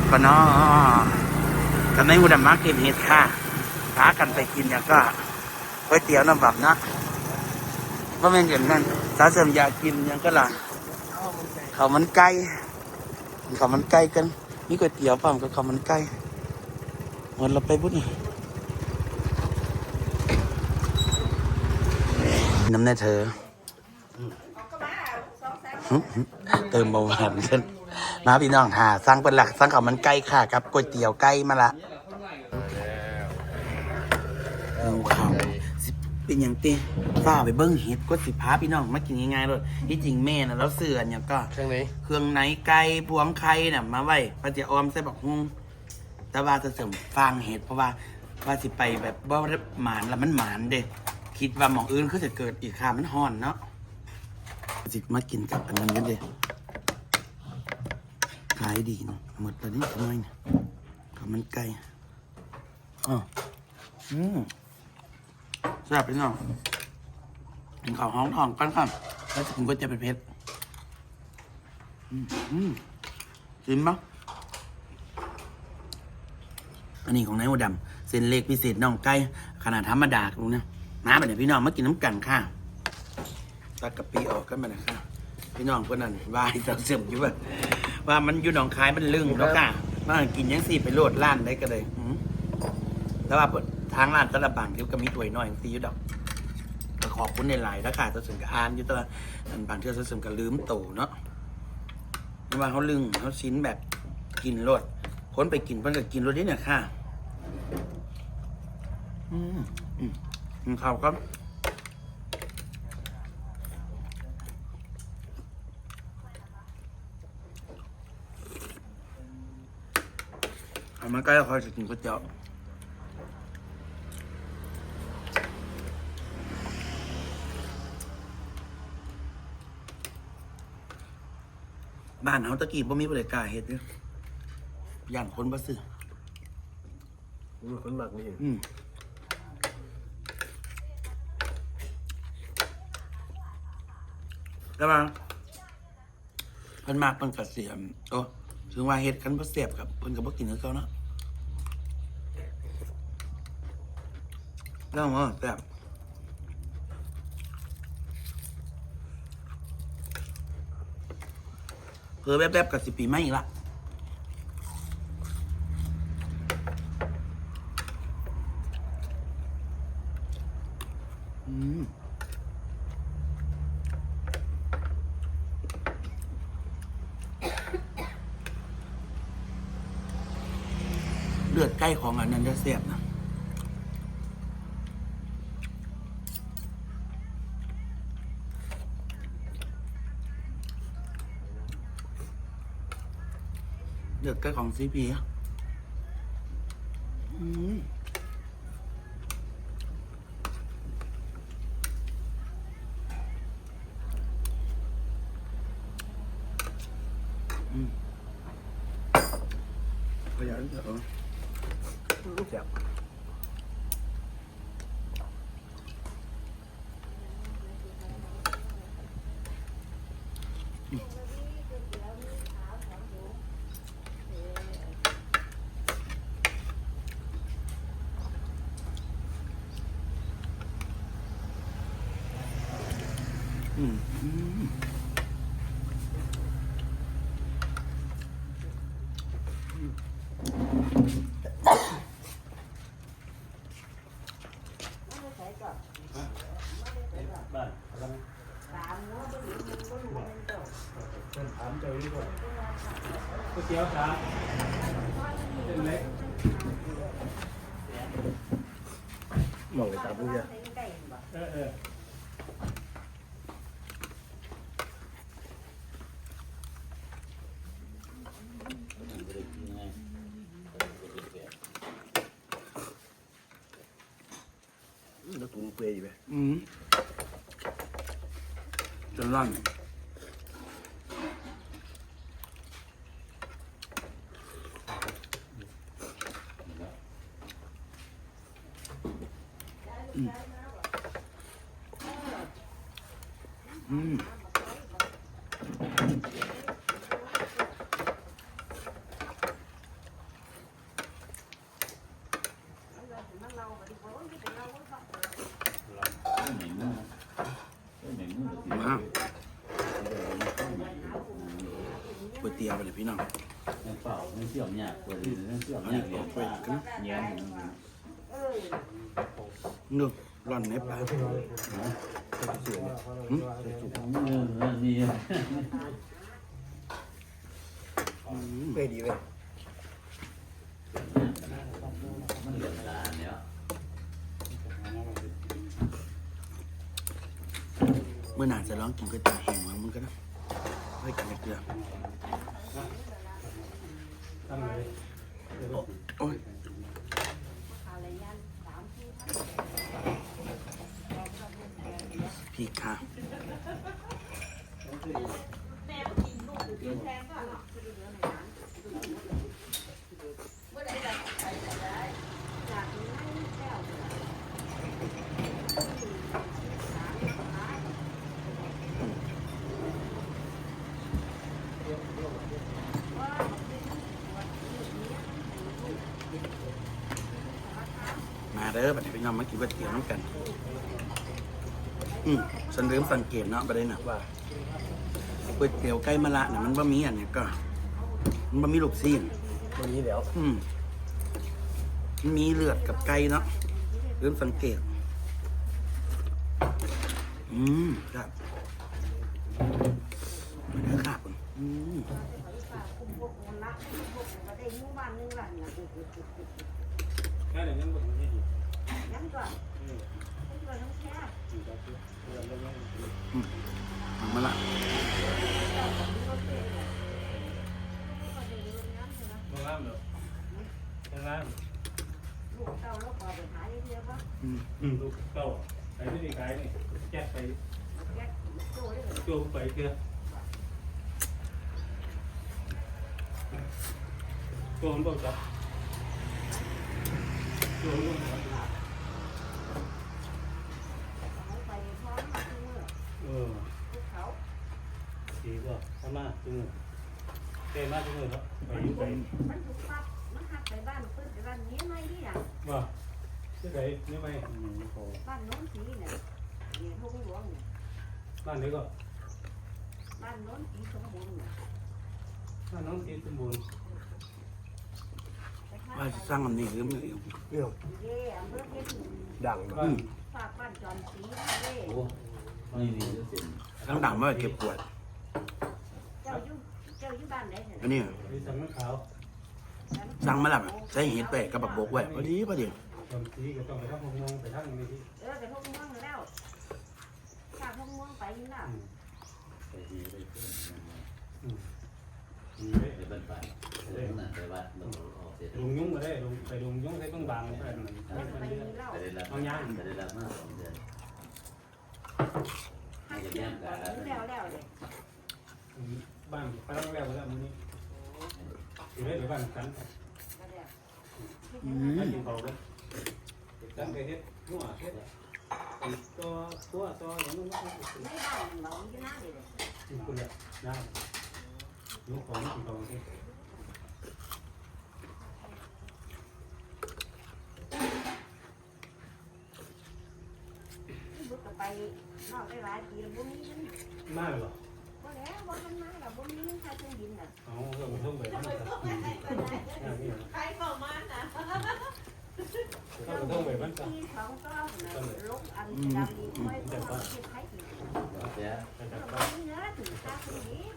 ดปะนาะกันในอุดมมาเก็บเห็ดค่ะพากันไปกินอย่างก็ก๋วยเตี๋ยวน้ำบับนะว่าแม่นอย่างนั้นสาเสริมอยากกินอย่างก็ล่ะเขามันไก่ข้ามันไก่กันนี่ก๋วยเตี๋ยวปั๊มกับเขามันไก่หมดเราไปบุญน้ำในเธอเติมเบาหวานขึ้น มาพี่น้องหาสั่งเป็นหลักสั่งข้าวมันไก่ค่ะกับก๋วยเตี๋ยวไก่มาละเอาข้าวสิเป็นอย่างเต้ฝ้าไปเบิ้งเห็ดก็สิพาพี่น้องมากินง่ายๆเลยที่จริงแม่น่ะแล้วเสือเนี่ยก็เครื่องไหนเครื่องในไก่พวงไข่น่ะมาไว้ปฏิออมใส่บักฮุงแต่ว่าจะเสริมฟางเห็ดเพราะว่าว่าสิไปแบบบ่ได้หมานแล้วมันหมานเด้คิดว่าหมองอื่นคือจะเกิดอีกค่ะมันห่อนเนาะสิมากินกับอันนั้นกันเด้ ขายดีเนาะหมดแล้วนี่ทำไมเนี่ยข้าวมันไก่อ๋ออืมแซ่บพี่น้องกินข้าวห้องทองกันครับแล้วถึงก็จะเป็นเพชรอืมชิมปะอันนี้ของนายโอดำเส้นเล็กพิเศษน่องไก่ขนาดธรรมดาลุงนะมาไปเนี่ยพี่น้องมากินน้ำกันค่ะตักกะปิออกกันมาเลยค่ะพี่น้องเพื่อนนั่นวาให้เราเสื่อมอยู่ว่า ว่ามันอยู่หนองคายมันลึงแล้วค่ะมากินยังสี่ไปโลดร้านได้ก็เลยอืมแล้วว่าทางร้านแตละบางที่ก็มีถ้วยน้อยตีอยู่ดอกก็ขอบคุณในหลายๆแล้วค่ะจะสึงกับอ่านอยู่แตัวอันบางเที่ยวจะสึงกับลืมโตเนาะไม่ว่าเขาลึงเขาชิ้นแบบกินรสคนไปกินเพิ่นก็กินรสนี้เนี่ยค่ะ อืมอืมอืมเขาก็ามาใกล้คอยจะกินก๋วยเตี๋ยวบ้านเขาตะกี้บ่มีบริการเฮ็ดเด้อย่างคนบ่ซื้อมีคนหมักนี่อืมแล้วมาเพิ่นมากเพิ่นก็เสียมโอ้ถึงว่าเฮ็ดกันบ่เสียบกับเพิ่นก็บ่กินกับเขาเนาะ แล้วว่าแซ่บเพื่อแป๊บๆกับสิปีใหม่อีกละอืมเลือดใกล้ของอันนั้นจะเสียบนะ เลือดใกล้ของซีพี อะอืมขยัน Làm gì? ร่อนอืมอืมพี่น้องไม่เปล่าไม่เชื่อมยากกว่านี้ไม่เชื่อมยากเรียนกไปกันเงี้ยนึกร่อนในปลาเนี่อืมไม่ดีเว้ยมันเหลือตาเนี่ยเมื่อหนาจะร้องกินก๋วยเตี๋ยวแห้งมั้งมึงก็นะ ไม่กินเกลือโอ้ยพี่ค่ะ มาเด้ อบัดนี้พี่น้องมากินก๋วยเตี๋ยวน้ำกัน อืมฉันเริ่มสังเกตเนาะประเด็นน่ะว่าก๋วยเตี๋ยวไก่มะละน่ะมันบะมีอันเนี้ยก็ มันบะมีลูกซีนวันนี้แล้วอืมมันมีเลือดกับไก่เนาะเริ่มสังเกต อืมครับมาเด้อครับอืม ทำมาละงามเหรอยังงามอืมอืมลูกเต้าไปไม่ได้ขายนี่แจ๊กไปโจมไปเกลือโจมต้องจับโจมต้องจับ เออดีก็ทำมาตึงเต็มมากตึงเลยครับไปอยู่ไปมันถูกปั๊บมันหักไปบ้านเพิ่นไปบ้านนี้ไม่ดีอะว่าที่ไหนนี่ไม่บ้านโน้นสีเนี่ยเนี่ยทุ่งหลวงเนี่ยบ้านนี้ก็บ้านโน้นสีสมบูรณ์เนี่ยบ้านน้องสีสมบูรณ์ ว่าจะสร้างอันนี้หรือไม่เรื่ยดังบ้านฝากบ้านจอมสีเย่โอ้ไม่ดีจะเสร็จทั้งดังว่าเก็บปวด อันนี้มีสังขาวสั่งมาแล้วใช้เห็ดไปกับบักบกไว้พอดีพอดีจำสีก็ต้องไปทำพงมงไปทำอย่างนี้ที่เออแต่พวกม่วงแล้วฝากพวกม่วงไปนี่น่ะไปดีไปเพื่อนมี ได้ไปบ้านไปไปบ้านไปวัดเราออกเสร็จลุงยุ่งมาได้ลุงไปลุงยุ่งใช้ต้องบางไปมันเออไปนี่แล้วไปได้รับไปได้รับมาสองเดือนหักเดือนก่อนแล้วแล้วเลยบ้านไปแล้วแล้วแล้วมื้อนี้อยู่ได้หรือบ้านกันก็แล้วอืให้มกินเขาเลยกันไปเฮ็ดนัวเฮ็ดตัวตัวตัวอย่างนู้นในบ้านเราอยู่นะเดี๋ยวกินคนละน้ำ ลูกของกินของที่บุกไปนอกได้หลายปีแล้วบ่มีเงินมาหรอบ่แล้วบ่ทำมาแล้วบ่มีเงินค่าเครื่องบินน่ะเอาเรื่องมันต้องไปนั่นนี่ใครเข้ามานะต้องไปมันที่สองก็น่ะลงอันดำดีค่อยบ่คิดให้อีกเสียแต่แบบบ่มีเงินถึงค่าเครื่องบิน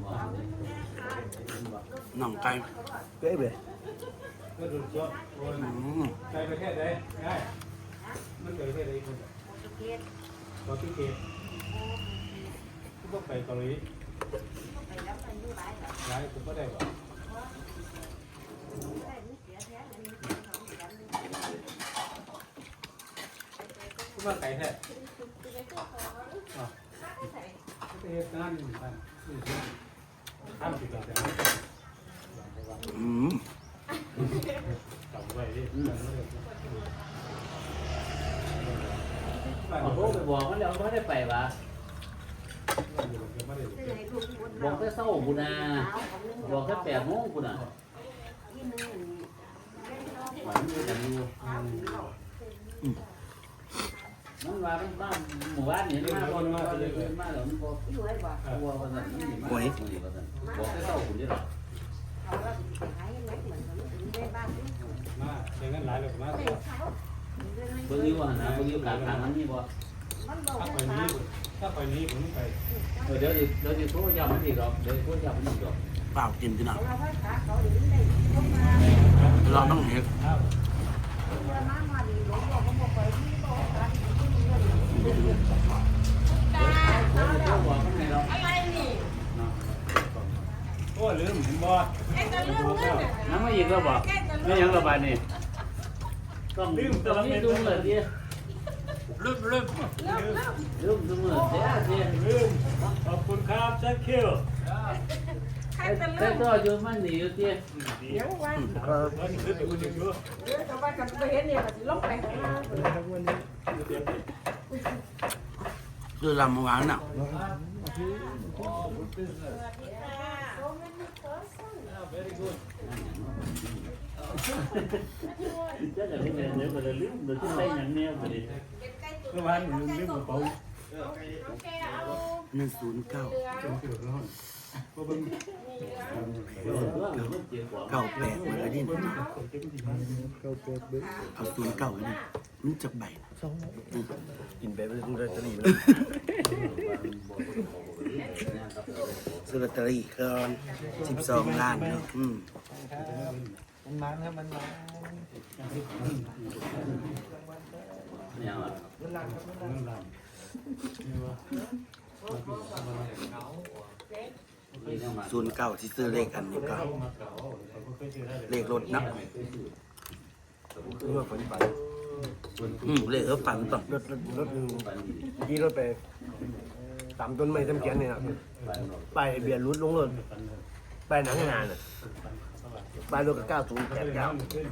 หมอน่องไก่เป๊ะเลยก็ดูตัวโอ้ยอืมไปประเทศใดง่ายมันไปประเทศใดคนโปรตุเกสโปรตุเกสที่พวกไปเกาหลีไปแล้วมันอยู่หลายแล้วย้ายผมก็ได้บ่ได้มีเสียแท้อันนี้ของกันที่ว่าไก่แท้คือ ไปตัวเขาประเทศนั่นนั่นทำติดต่อแต่อืมกลับไปดิบ้านโอ้โหไปบอกมันแล้วไม่ได้ไปวะไม่ได้ซื้อให้ลูกคนบอกแค่เศร้าบุญาบอกแค่แปดโมงกูน่ะที่นึงเล่นน้องหวานอยู่กันอยู่ข้าวเหนียว มันว่ามันบ้านหมู่บ้านนี่มาบ่มาเลยมาแล้วมันบ่อยู่ไว้บ่กลัวว่าซั่นนี่มาโอ้ยว่าซั่นบอกให้เจ้าคุณนี่หรอเขาว่าสิหายยังไงเหมือนกันถึงได้บ้านที่สุดมาเดี๋ยวงั้นหลายเลยมาเด็กเขาเบิ่งอยู่ว่านะเบิ่งอยู่กลางทางนั้นนี่บ่มันบอกถ้าไปว่านี้ถ้าไปนี้ผมไปเออเดี๋ยวสิเดี๋ยวสิโทรย้ำมันอีกดอกเดี๋ยวโทรย้ำมันอีกดอกเปล่ากินพี่น้องเราไว้ขาเขาหรือได้ลงมาเราต้องเห็น โทรโทรบอกมันให้เราอะไรนี่เนาะโอ้ลืมเห็นบ่แกจะเรื่องเงินน่ะน้ำมาอีกแล้วบ่ไม่ยังระบาดนี่ต้องต้องมีดูเลยดิลืมลืมเรื่อรื่องลืมดูมือเสียเสียลืมขอบคุณครับ thank you ใครจะแต่เรื่องก็อยู่มันหนีอยู่ที่เดี๋ยววันแล้วนี่คือตัวนี้อเดี๋ยวจะว่ากันไปเห็นเนี่ยก็สิลงไปข้างล่าง คือลำหวานน่ะจะจะเป็นเดี๋ยวก็จะลืม เดี๋ยวจะได้อย่างเนี้ยไปดิเมื่อวานลืมลืมกเกเอาหนึ่งศูนเก้าก็เป็นเออเรื่องมันเจ็บกว่าเก้าแปดมาแล้วดิเก้าเจ็ดเบิ้งเอาศูนย์เก้าอันนี้มันจะใบนะกินไปไม่ได้จะหนีไปซื้อลอตเตอรี่ก็สิบสองล้านเนาะอืมมันมันครับมันมันอย่า งละเงินลำนี่ว่าที่ยังมาศูนย์เก้าที่ซื้อเลขอันนี้ก็เข้ามาเก่าเขาก็เคยเจอได้เลยเลขรถนะเมื่อฝนไปอืมเลขเออฝันต่อรถรถรถหนึ่งขี่รถไปตามต้นไม้ต้นเกียนเนี่ยครับไปเบียร์รุดลงรถไปหนังงานอะไปรถกับเก้าศูนย์แปดเก้าขึ้น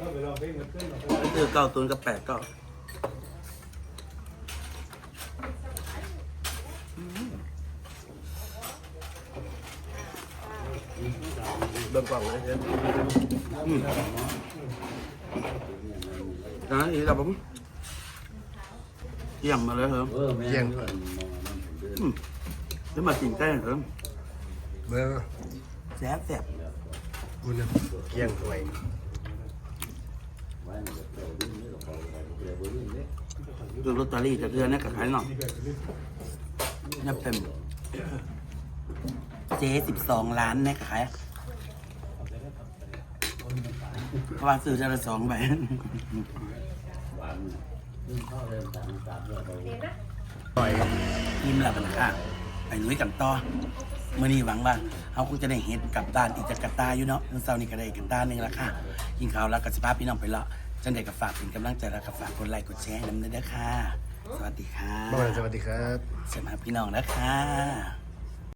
ก็ไปลองเพลงมันขึ้นซื้อเก้าศูนย์กับแปดเก้า เบิ่งกล่องเลยเช่นอืมนะอีกแล้วผมเยี่ยมมาเลยเหรอเออแม่งอืมแล้วมากินใกล้เหรอเบิ่งแซ่บแซ่บคุณเกี่ยงถวยดูลอตเตอรี่จะเดือนนี้กับขายหน่อยนับเต็มเจ๊สิบสองล้านเนี่ยกับขาย เพราะว่าซื้อจะละสองใบต่อยยิ้มแล้วกันค่ะไปหนุ่ยกันต่อเมื่อนี้หวังว่าเขาคงจะได้เห็นกลับด้านอีกจากกาตาอยู่เนาะเมื่อเช้านี้ก็ได้กันด้านหนึงแล้วค่ะยิงข่าวแล้วกับสภาพพี่น้องไปเลาะจันเด็กกับฝากเป็นกำลังใจแล้วกับฝากกดไลค์กดแชร์ให้น้ำเด้อค่ะ สวัสดีค่ะบ้านสวัสดีครับสวัสดีพี่น้องนะคะ